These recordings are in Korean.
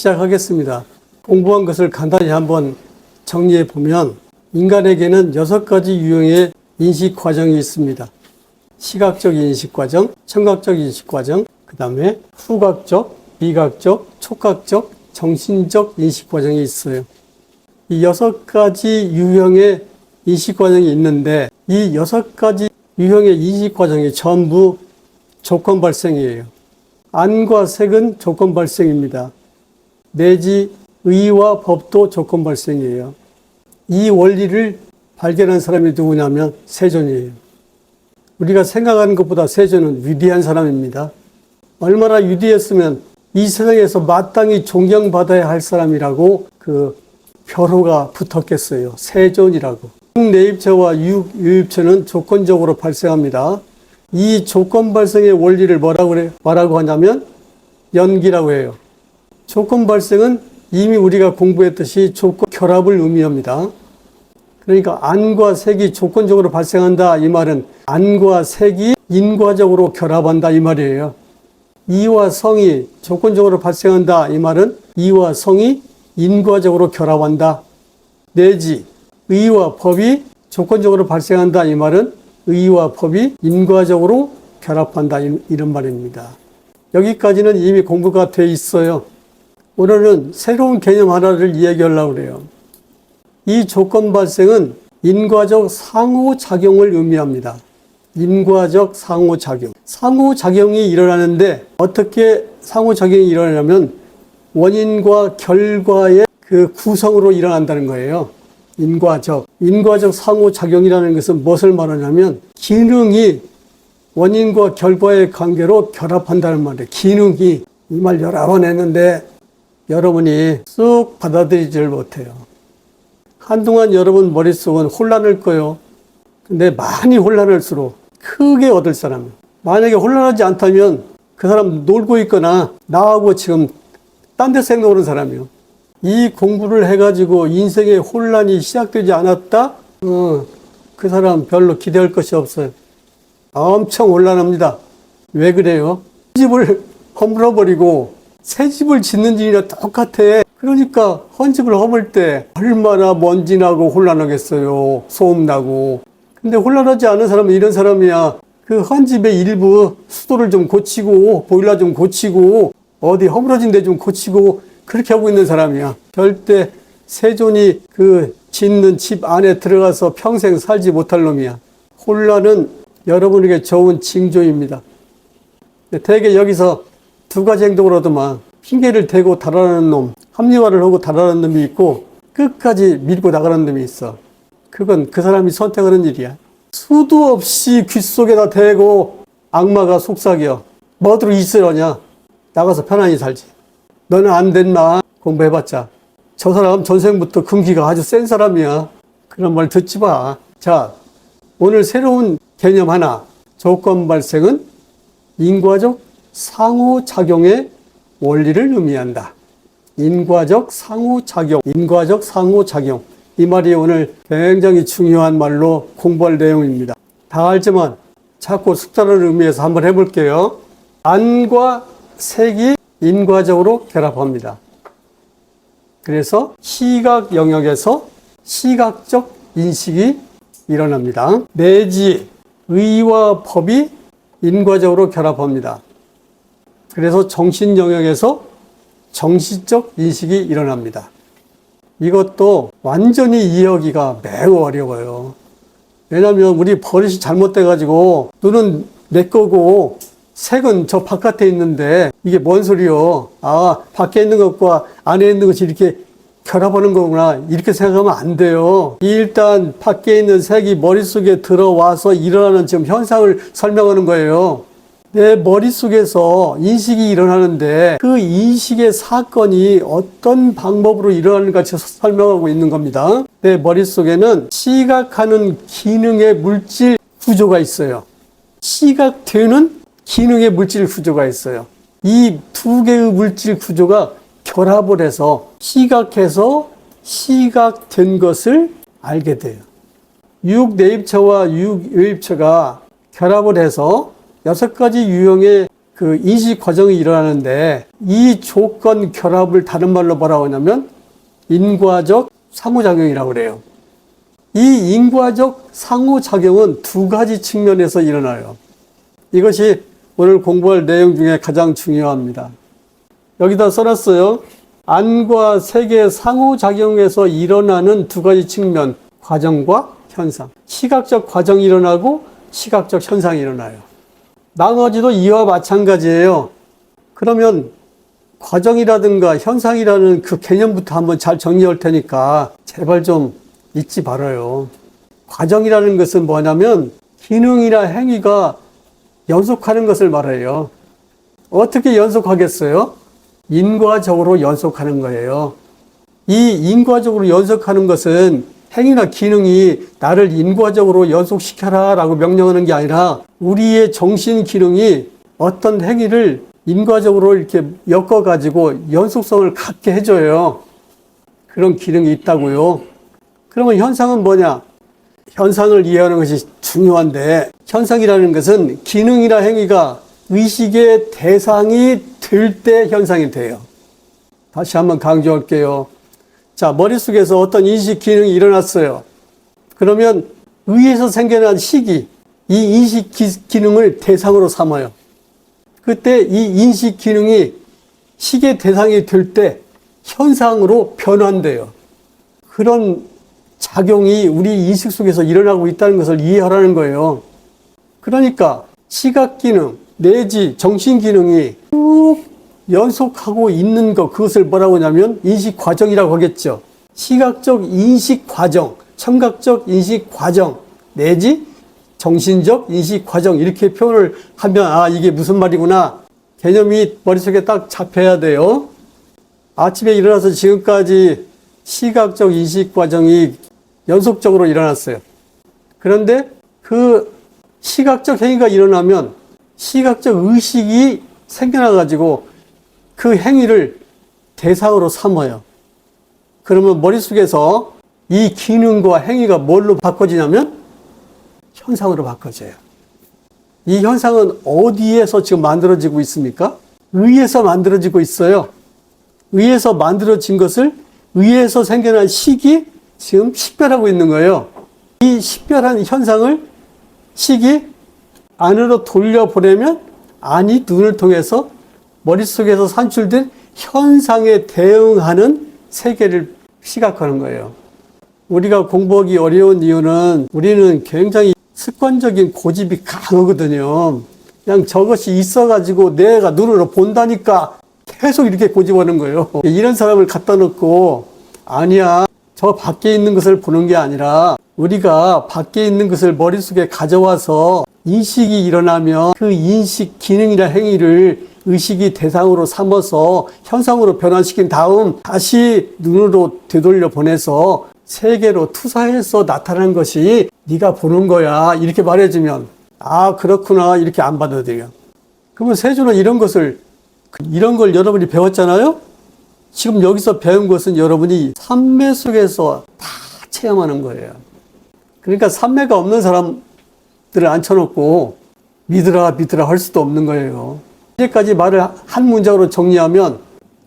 시작하겠습니다. 공부한 것을 간단히 한번 정리해 보면 인간에게는 여섯 가지 유형의 인식 과정이 있습니다. 시각적 인식 과정, 청각적 인식 과정, 그 다음에 후각적, 미각적, 촉각적, 정신적 인식 과정이 있어요. 이 여섯 가지 유형의 인식 과정이 있는데 이 여섯 가지 유형의 인식 과정이 전부 조건 발생이에요. 안과 색은 조건 발생입니다. 내지 의와 법도 조건 발생이에요. 이 원리를 발견한 사람이 누구냐면 세존이에요. 우리가 생각하는 것보다 세존은 위대한 사람입니다. 얼마나 위대했으면 이 세상에서 마땅히 존경받아야 할 사람이라고 그 별호가 붙었겠어요. 세존이라고. 내입체와 유입체는 조건적으로 발생합니다. 이 조건 발생의 원리를 뭐라고? 뭐라고 하냐면 연기라고 해요. 조건 발생은 이미 우리가 공부했듯이 조건 결합을 의미합니다. 그러니까 안과 색이 조건적으로 발생한다 이 말은 안과 색이 인과적으로 결합한다 이 말이에요. 이와 성이 조건적으로 발생한다 이 말은 이와 성이 인과적으로 결합한다. 내지 의와 법이 조건적으로 발생한다 이 말은 의와 법이 인과적으로 결합한다 이런 말입니다. 여기까지는 이미 공부가 돼 있어요. 오늘은 새로운 개념 하나를 이야기하려고 그래요. 이 조건 발생은 인과적 상호작용을 의미합니다. 인과적 상호작용. 상호작용이 일어나는데 어떻게 상호작용이 일어나냐면 원인과 결과의 그 구성으로 일어난다는 거예요. 인과적. 인과적 상호작용이라는 것은 무엇을 말하냐면 기능이 원인과 결과의 관계로 결합한다는 말이에요. 기능이. 이 말 여러 번 했는데 여러분이 쑥 받아들이질 못해요. 한동안 여러분 머릿속은 혼란할 거요. 근데 많이 혼란할수록 크게 얻을 사람. 만약에 혼란하지 않다면 그 사람 놀고 있거나 나하고 지금 딴데 생각하는 사람이요. 이 공부를 해가지고 인생의 혼란이 시작되지 않았다? 어, 그 사람 별로 기대할 것이 없어요. 엄청 혼란합니다. 왜 그래요? 집을 허물어버리고 새 집을 짓는 일이랑 똑같아. 그러니까 헌집을 허물 때 얼마나 먼지 나고 혼란하겠어요. 소음 나고. 근데 혼란하지 않은 사람은 이런 사람이야. 그 헌집의 일부 수도를 좀 고치고 보일러 좀 고치고 어디 허물어진 데 좀 고치고 그렇게 하고 있는 사람이야. 절대 세존이 그 짓는 집 안에 들어가서 평생 살지 못할 놈이야. 혼란은 여러분에게 좋은 징조입니다. 대개 여기서 두 가지 행동을 하더만 핑계를 대고 달아나는 놈, 합리화를 하고 달아나는 놈이 있고 끝까지 밀고 나가는 놈이 있어. 그건 그 사람이 선택하는 일이야. 수도 없이 귀 속에다 대고 악마가 속삭여. 뭐들어 있으려냐? 나가서 편안히 살지. 너는 안 됐나? 공부해봤자. 저 사람 전생부터 금기가 아주 센 사람이야. 그런 말 듣지 마. 자, 오늘 새로운 개념 하나. 조건 발생은 인과적 상호작용의 원리를 의미한다. 인과적 상호작용, 인과적 상호작용. 이 말이 오늘 굉장히 중요한 말로 공부할 내용입니다. 다 알지만 자꾸 숙자를 의미해서 한번 해볼게요. 안과 색이 인과적으로 결합합니다. 그래서 시각 영역에서 시각적 인식이 일어납니다. 내지 의와 법이 인과적으로 결합합니다. 그래서 정신 영역에서 정신적 인식이 일어납니다. 이것도 완전히 이해하기가 매우 어려워요. 왜냐하면 우리 버릇이 잘못돼가지고 눈은 내 거고 색은 저 바깥에 있는데 이게 뭔 소리요? 아, 밖에 있는 것과 안에 있는 것이 이렇게 결합하는 거구나. 이렇게 생각하면 안 돼요. 일단 밖에 있는 색이 머릿속에 들어와서 일어나는 지금 현상을 설명하는 거예요. 내 머릿속에서 인식이 일어나는데 그 인식의 사건이 어떤 방법으로 일어나는가 설명하고 있는 겁니다. 내 머릿속에는 시각하는 기능의 물질 구조가 있어요. 시각되는 기능의 물질 구조가 있어요. 이 두 개의 물질 구조가 결합을 해서 시각해서 시각된 것을 알게 돼요. 유내입체와 유외입체가 결합을 해서 여섯 가지 유형의 그 인식 과정이 일어나는데 이 조건 결합을 다른 말로 뭐라고 하냐면 인과적 상호작용이라고 그래요. 이 인과적 상호작용은 두 가지 측면에서 일어나요. 이것이 오늘 공부할 내용 중에 가장 중요합니다. 여기다 써놨어요. 안과 색의 상호작용에서 일어나는 두 가지 측면, 과정과 현상. 시각적 과정이 일어나고 시각적 현상이 일어나요. 나머지도 이와 마찬가지예요. 그러면 과정이라든가 현상이라는 그 개념부터 한번 잘 정리할 테니까 제발 좀 잊지 말아요. 과정이라는 것은 뭐냐면 기능이나 행위가 연속하는 것을 말해요. 어떻게 연속하겠어요? 인과적으로 연속하는 거예요. 이 인과적으로 연속하는 것은 행위나 기능이 나를 인과적으로 연속시켜라 라고 명령하는 게 아니라 우리의 정신 기능이 어떤 행위를 인과적으로 이렇게 엮어가지고 연속성을 갖게 해줘요. 그런 기능이 있다고요. 그러면 현상은 뭐냐? 현상을 이해하는 것이 중요한데 현상이라는 것은 기능이나 행위가 의식의 대상이 될 때 현상이 돼요. 다시 한번 강조할게요. 자, 머릿속에서 어떤 인식 기능이 일어났어요. 그러면 의에서 생겨난 식이 이 인식 기, 기능을 대상으로 삼아요. 그때 이 인식 기능이 식의 대상이 될 때 현상으로 변환돼요. 그런 작용이 우리 인식 속에서 일어나고 있다는 것을 이해하라는 거예요. 그러니까 시각 기능 내지 정신 기능이 쭉 연속하고 있는 것 그것을 뭐라고 하냐면 인식 과정이라고 하겠죠. 시각적 인식 과정, 청각적 인식 과정 내지 정신적 인식 과정 이렇게 표현을 하면 아 이게 무슨 말이구나 개념이 머릿속에 딱 잡혀야 돼요. 아침에 일어나서 지금까지 시각적 인식 과정이 연속적으로 일어났어요. 그런데 그 시각적 행위가 일어나면 시각적 의식이 생겨나가지고 그 행위를 대상으로 삼아요. 그러면 머릿속에서 이 기능과 행위가 뭘로 바꿔지냐면 현상으로 바꿔져요. 이 현상은 어디에서 지금 만들어지고 있습니까? 의에서 만들어지고 있어요. 의에서 만들어진 것을 의에서 생겨난 식이 지금 식별하고 있는 거예요. 이 식별한 현상을 식이 안으로 돌려보내면 안이 눈을 통해서 머릿속에서 산출된 현상에 대응하는 세계를 시각하는 거예요. 우리가 공부하기 어려운 이유는 우리는 굉장히 습관적인 고집이 강하거든요. 그냥 저것이 있어가지고 내가 눈으로 본다니까 계속 이렇게 고집하는 거예요. 이런 사람을 갖다 놓고 아니야. 저 밖에 있는 것을 보는 게 아니라 우리가 밖에 있는 것을 머릿속에 가져와서 인식이 일어나면 그 인식 기능이나 행위를 의식이 대상으로 삼아서 현상으로 변환시킨 다음 다시 눈으로 되돌려 보내서 세계로 투사해서 나타난 것이 네가 보는 거야. 이렇게 말해주면 아 그렇구나. 이렇게 안 받아들여 그러면 세조는 이런 것을 이런 걸 여러분이 배웠잖아요? 지금 여기서 배운 것은 여러분이 삼매 속에서 다 체험하는 거예요. 그러니까 삼매가 없는 사람들을 앉혀놓고 믿으라 믿으라 할 수도 없는 거예요 이제까지 말을 한 문장으로 정리하면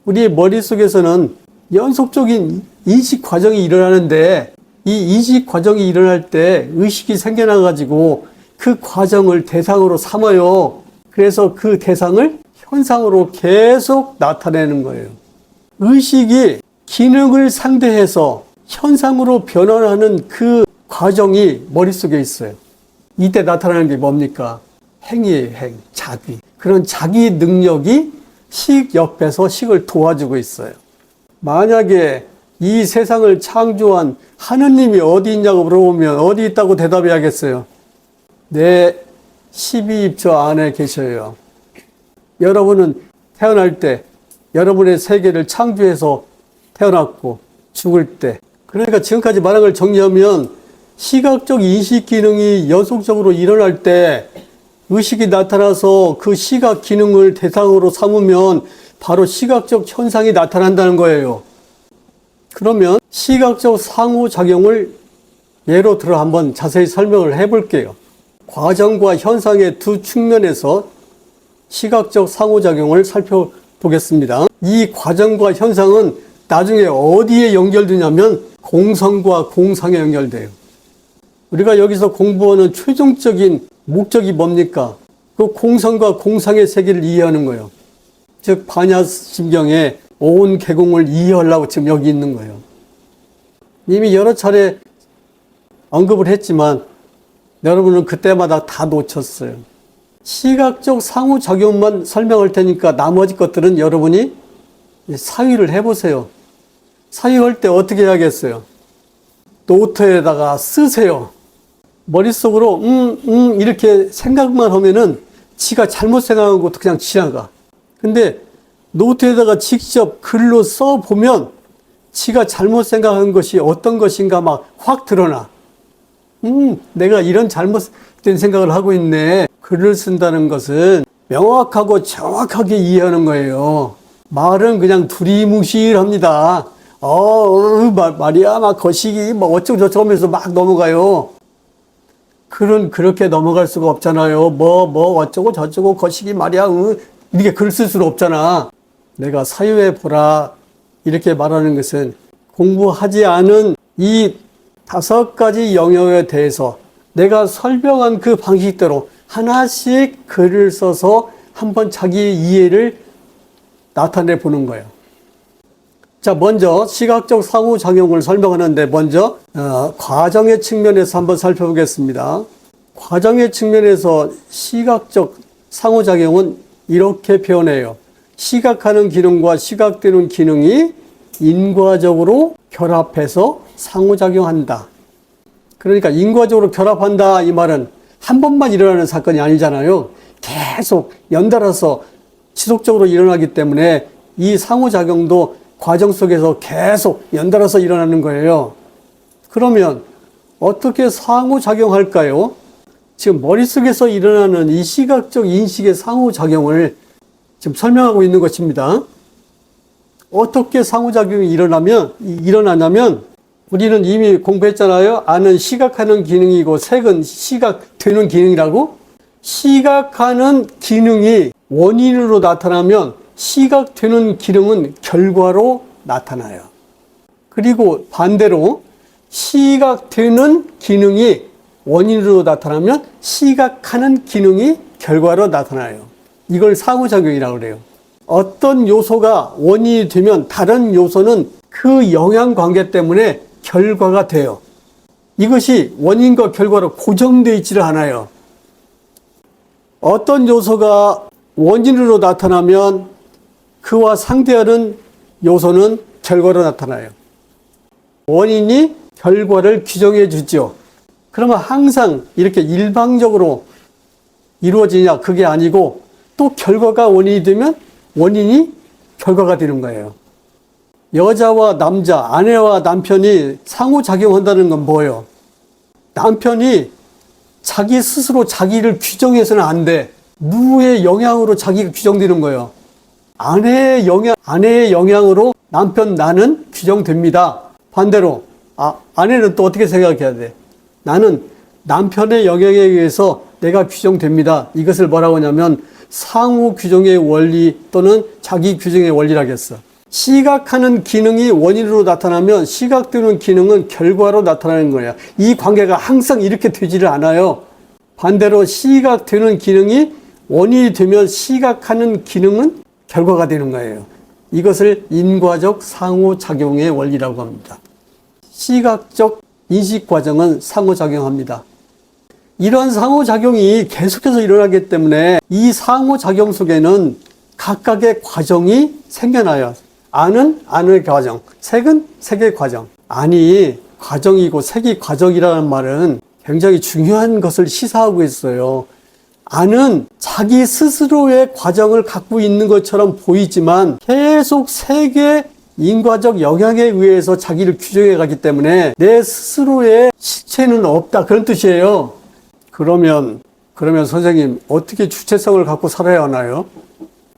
우리의 머릿속에서는 연속적인 인식 과정이 일어나는데 이 인식 과정이 일어날 때 의식이 생겨나 가지고 그 과정을 대상으로 삼아요. 그래서 그 대상을 현상으로 계속 나타내는 거예요. 의식이 기능을 상대해서 현상으로 변환하는 그 과정이 머릿속에 있어요. 이때 나타나는 게 뭡니까? 행위의 행, 자기. 그런 자기 능력이 식 옆에서 식을 도와주고 있어요. 만약에 이 세상을 창조한 하느님이 어디 있냐고 물어보면 어디 있다고 대답해야겠어요. 내 12입처 안에 계셔요. 여러분은 태어날 때 여러분의 세계를 창조해서 태어났고 죽을 때 그러니까 지금까지 말한 걸 정리하면 시각적 인식 기능이 연속적으로 일어날 때 의식이 나타나서 그 시각 기능을 대상으로 삼으면 바로 시각적 현상이 나타난다는 거예요. 그러면 시각적 상호작용을 예로 들어 한번 자세히 설명을 해 볼게요. 과정과 현상의 두 측면에서 시각적 상호작용을 살펴보겠습니다. 이 과정과 현상은 나중에 어디에 연결되냐면 공성과 공상에 연결돼요. 우리가 여기서 공부하는 최종적인 목적이 뭡니까? 그 공성과 공상의 세계를 이해하는 거예요. 즉 반야심경에 온 개공을 이해하려고 지금 여기 있는 거예요. 이미 여러 차례 언급을 했지만 여러분은 그때마다 다 놓쳤어요. 시각적 상호작용만 설명할 테니까 나머지 것들은 여러분이 사위를 해보세요. 사위할 때 어떻게 해야겠어요? 노트에다가 쓰세요. 머릿속으로 음, 음 이렇게 생각만 하면은 지가 잘못 생각한 것도 그냥 지나가. 근데 노트에다가 직접 글로 써 보면 지가 잘못 생각한 것이 어떤 것인가 막 확 드러나. 음, 내가 이런 잘못된 생각을 하고 있네. 글을 쓴다는 것은 명확하고 정확하게 이해하는 거예요. 말은 그냥 두리뭉실합니다. 어, 어 말, 말이야, 막 거시기, 뭐 어쩌고 저쩌고 하면서 막 넘어가요. 글은 그렇게 넘어갈 수가 없잖아요. 뭐, 뭐, 어쩌고 저쩌고 거시기 말이야, 응. 이렇게 글 쓸 수는 없잖아. 내가 사유해 보라. 이렇게 말하는 것은 공부하지 않은 이 다섯 가지 영역에 대해서 내가 설명한 그 방식대로 하나씩 글을 써서 한번 자기의 이해를 나타내 보는 거예요. 자, 먼저 시각적 상호작용을 설명하는데 먼저 어, 과정의 측면에서 한번 살펴보겠습니다. 과정의 측면에서 시각적 상호작용은 이렇게 표현해요. 시각하는 기능과 시각되는 기능이 인과적으로 결합해서 상호작용한다. 그러니까 인과적으로 결합한다 이 말은 한 번만 일어나는 사건이 아니잖아요. 계속 연달아서 지속적으로 일어나기 때문에 이 상호작용도 과정 속에서 계속 연달아서 일어나는 거예요. 그러면 어떻게 상호작용할까요? 지금 머릿속에서 일어나는 이 시각적 인식의 상호작용을 지금 설명하고 있는 것입니다. 어떻게 상호작용이 일어나면, 일어나냐면, 우리는 이미 공부했잖아요. 아는 시각하는 기능이고, 색은 시각되는 기능이라고? 시각하는 기능이 원인으로 나타나면, 시각되는 기능은 결과로 나타나요. 그리고 반대로, 시각되는 기능이 원인으로 나타나면, 시각하는 기능이 결과로 나타나요. 이걸 상호작용이라고 그래요. 어떤 요소가 원인이 되면 다른 요소는 그 영향 관계 때문에 결과가 돼요. 이것이 원인과 결과로 고정되어 있지를 않아요. 어떤 요소가 원인으로 나타나면 그와 상대하는 요소는 결과로 나타나요. 원인이 결과를 규정해 주죠. 그러면 항상 이렇게 일방적으로 이루어지냐? 그게 아니고 또 결과가 원인이 되면 원인이 결과가 되는 거예요. 여자와 남자, 아내와 남편이 상호작용한다는 건 뭐예요? 남편이 자기 스스로 자기를 규정해서는 안 돼. 누구의 영향으로 자기가 규정되는 거예요. 아내의 영향, 아내의 영향으로 남편 나는 규정됩니다. 반대로, 아, 아내는 또 어떻게 생각해야 돼? 나는 남편의 영향에 의해서 내가 규정됩니다. 이것을 뭐라고 하냐면 상호 규정의 원리 또는 자기 규정의 원리라겠어. 시각하는 기능이 원인으로 나타나면 시각되는 기능은 결과로 나타나는 거야. 이 관계가 항상 이렇게 되지를 않아요. 반대로 시각되는 기능이 원인이 되면 시각하는 기능은 결과가 되는 거예요. 이것을 인과적 상호작용의 원리라고 합니다. 시각적 인식 과정은 상호작용합니다. 이런 상호작용이 계속해서 일어나기 때문에 이 상호작용 속에는 각각의 과정이 생겨나요. 아는 안의 과정, 색은 색의 과정. 아니, 과정이고 색이 과정이라는 말은 굉장히 중요한 것을 시사하고 있어요. 아는 자기 스스로의 과정을 갖고 있는 것처럼 보이지만 계속 색의 인과적 영향에 의해서 자기를 규정해 가기 때문에 내 스스로의 실체는 없다. 그런 뜻이에요. 그러면, 그러면 선생님, 어떻게 주체성을 갖고 살아야 하나요?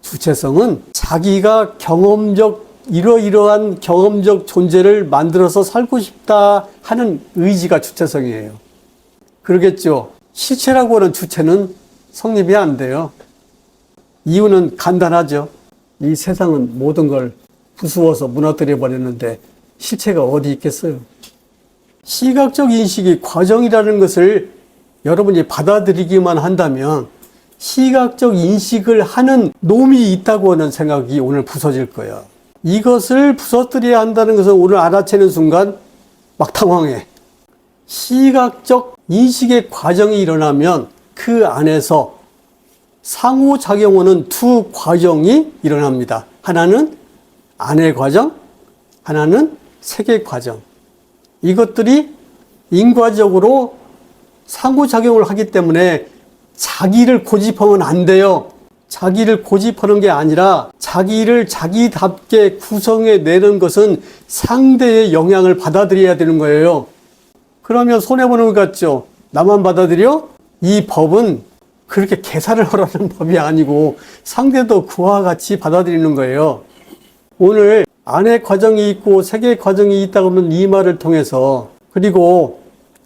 주체성은 자기가 경험적, 이러이러한 경험적 존재를 만들어서 살고 싶다 하는 의지가 주체성이에요. 그러겠죠. 시체라고 하는 주체는 성립이 안 돼요. 이유는 간단하죠. 이 세상은 모든 걸 부수어서 무너뜨려 버렸는데 실체가 어디 있겠어요? 시각적 인식이 과정이라는 것을 여러분이 받아들이기만 한다면 시각적 인식을 하는 놈이 있다고 하는 생각이 오늘 부서질 거야. 이것을 부서뜨려야 한다는 것을 오늘 알아채는 순간 막 당황해. 시각적 인식의 과정이 일어나면 그 안에서 상호작용하는 두 과정이 일어납니다. 하나는 안의 과정, 하나는 세계 과정. 이것들이 인과적으로 상호작용을 하기 때문에 자기를 고집하면 안 돼요. 자기를 고집하는 게 아니라 자기를 자기답게 구성해 내는 것은 상대의 영향을 받아들여야 되는 거예요. 그러면 손해보는 것 같죠? 나만 받아들여? 이 법은 그렇게 계산을 하라는 법이 아니고 상대도 그와 같이 받아들이는 거예요. 오늘 안의 과정이 있고 세계 과정이 있다고 하면 이 말을 통해서 그리고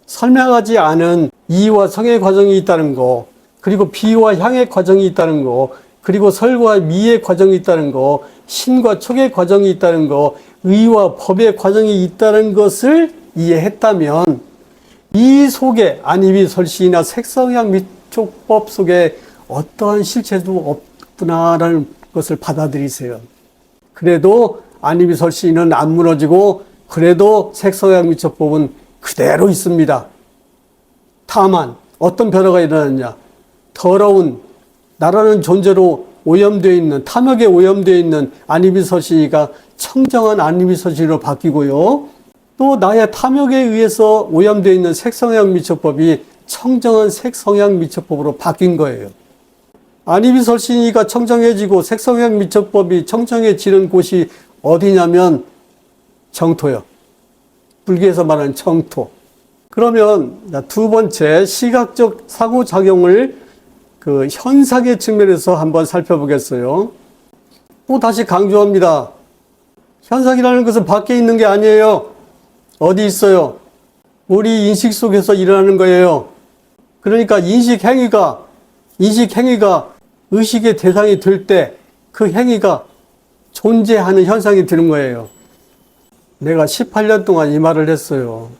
설명하지 않은 이와 성의 과정이 있다는 거 그리고 비와 향의 과정이 있다는 거 그리고 설과 미의 과정이 있다는 거 신과 촉의 과정이 있다는 거 의와 법의 과정이 있다는 것을 이해했다면 이 속에 안입이 설시이나 색성향 미촉법 속에 어떠한 실체도 없구나라는 것을 받아들이세요. 그래도 안입이 설시는 안 무너지고 그래도 색성향 미촉법은 그대로 있습니다. 다만 어떤 변화가 일어났냐? 더러운 나라는 존재로 오염되어 있는 탐욕에 오염되어 있는 안입이 서시가 청정한 안입이 서시로 바뀌고요. 또 나의 탐욕에 의해서 오염되어 있는 색성향 미처법이 청정한 색성향 미처법으로 바뀐 거예요. 안입이 설신이가 청정해지고 색성향 미처법이 청정해지는 곳이 어디냐면 정토요. 불교에서 말하는 정토. 그러면 두 번째 시각적 상호작용을 그 현상의 측면에서 한번 살펴보겠어요. 또 다시 강조합니다. 현상이라는 것은 밖에 있는 게 아니에요. 어디 있어요? 우리 인식 속에서 일어나는 거예요. 그러니까 인식 행위가, 인식 행위가 의식의 대상이 될 때 그 행위가 존재하는 현상이 되는 거예요. 내가 18년 동안 이 말을 했어요.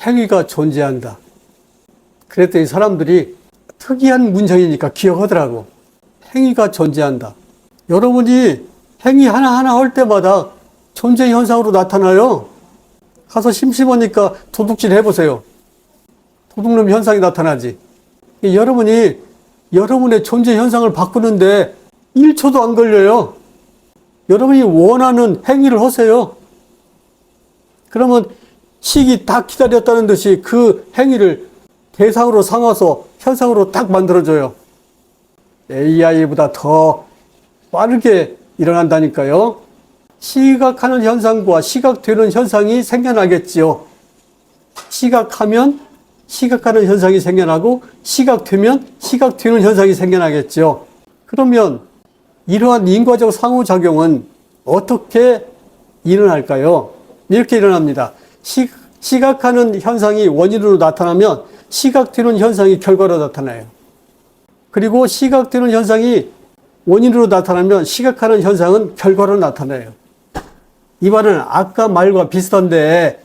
행위가 존재한다. 그랬더니 사람들이 특이한 문장이니까 기억하더라고. 행위가 존재한다. 여러분이 행위 하나하나 할 때마다 존재 현상으로 나타나요. 가서 심심하니까 도둑질 해보세요. 도둑놈 현상이 나타나지. 여러분이 여러분의 존재 현상을 바꾸는데 1초도 안 걸려요. 여러분이 원하는 행위를 하세요. 그러면 시기 딱 기다렸다는 듯이 그 행위를 대상으로 삼아서 현상으로 딱 만들어줘요. AI보다 더 빠르게 일어난다니까요. 시각하는 현상과 시각되는 현상이 생겨나겠지요. 시각하면 시각하는 현상이 생겨나고 시각되면 시각되는 현상이 생겨나겠죠. 그러면 이러한 인과적 상호작용은 어떻게 일어날까요? 이렇게 일어납니다. 시, 시각하는 현상이 원인으로 나타나면 시각되는 현상이 결과로 나타나요. 그리고 시각되는 현상이 원인으로 나타나면 시각하는 현상은 결과로 나타나요. 이 말은 아까 말과 비슷한데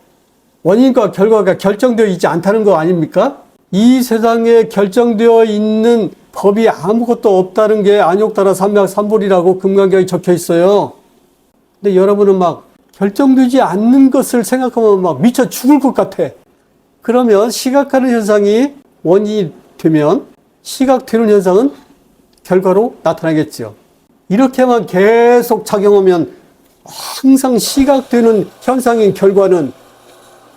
원인과 결과가 결정되어 있지 않다는 거 아닙니까? 이 세상에 결정되어 있는 법이 아무것도 없다는 게 안욕따라 삼약 삼불이라고 금강경에 적혀 있어요. 근데 여러분은 막 결정되지 않는 것을 생각하면 막 미쳐 죽을 것 같아. 그러면 시각하는 현상이 원인이 되면 시각되는 현상은 결과로 나타나겠죠. 이렇게만 계속 작용하면 항상 시각되는 현상인 결과는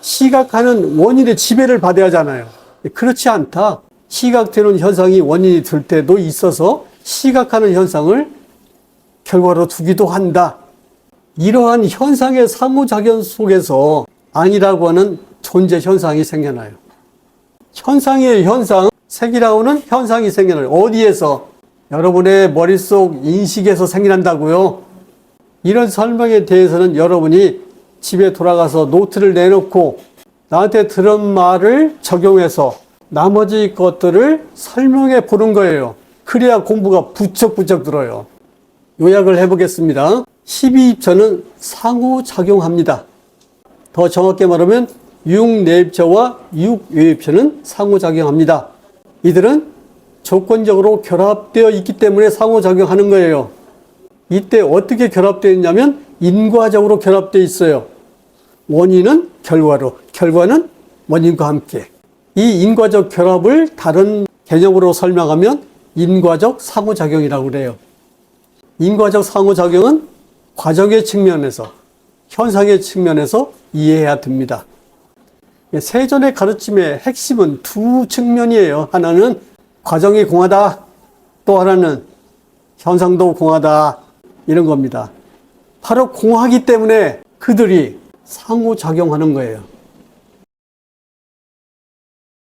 시각하는 원인의 지배를 받아야 하잖아요. 그렇지 않다. 시각되는 현상이 원인이 될 때도 있어서 시각하는 현상을 결과로 두기도 한다. 이러한 현상의 상호작용 속에서 아니라고 하는 존재 현상이 생겨나요. 현상의 현상, 색이라고는 현상이 생겨나요. 어디에서? 여러분의 머릿속 인식에서 생겨난다고요. 이런 설명에 대해서는 여러분이 집에 돌아가서 노트를 내놓고 나한테 들은 말을 적용해서 나머지 것들을 설명해 보는 거예요. 그래야 공부가 부쩍부쩍 들어요. 요약을 해보겠습니다. 12입처는 상호작용합니다. 더 정확히 말하면 육내입처와 육외입처는 상호작용합니다. 이들은 조건적으로 결합되어 있기 때문에 상호작용하는 거예요. 이때 어떻게 결합되어 있냐면 인과적으로 결합되어 있어요. 원인은 결과로, 결과는 원인과 함께. 이 인과적 결합을 다른 개념으로 설명하면 인과적 상호작용이라고 그래요. 인과적 상호작용은 과정의 측면에서, 현상의 측면에서 이해해야 됩니다. 세전의 가르침의 핵심은 두 측면이에요. 하나는 과정이 공하다, 또 하나는 현상도 공하다, 이런 겁니다. 바로 공하기 때문에 그들이 상호작용하는 거예요.